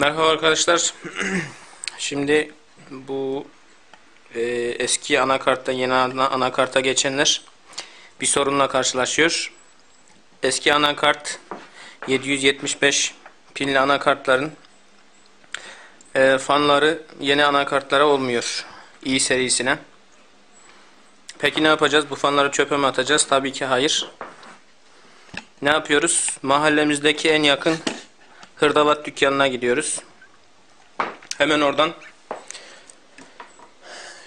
Merhaba arkadaşlar. Şimdi bu e, eski anakarttan yeni ana, anakarta geçenler bir sorunla karşılaşıyor. Eski anakart 775 pinli anakartların e, fanları yeni anakartlara olmuyor. i serisine. Peki ne yapacağız? Bu fanları çöpe mi atacağız? Tabii ki hayır. Ne yapıyoruz? Mahallemizdeki en yakın hırdavat dükkanına gidiyoruz. Hemen oradan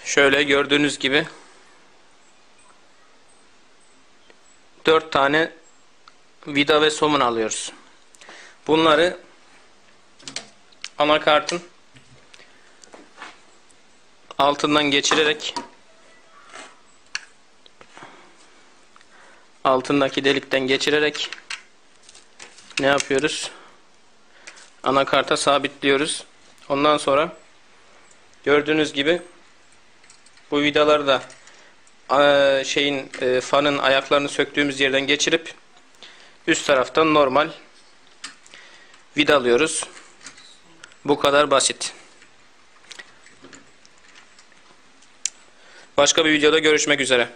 şöyle gördüğünüz gibi dört tane vida ve somun alıyoruz. Bunları anakartın altından geçirerek altındaki delikten geçirerek ne yapıyoruz? Anakarta sabitliyoruz. Ondan sonra gördüğünüz gibi bu vidaları da şeyin e, fanın ayaklarını söktüğümüz yerden geçirip üst taraftan normal vidalıyoruz. Bu kadar basit. Başka bir videoda görüşmek üzere.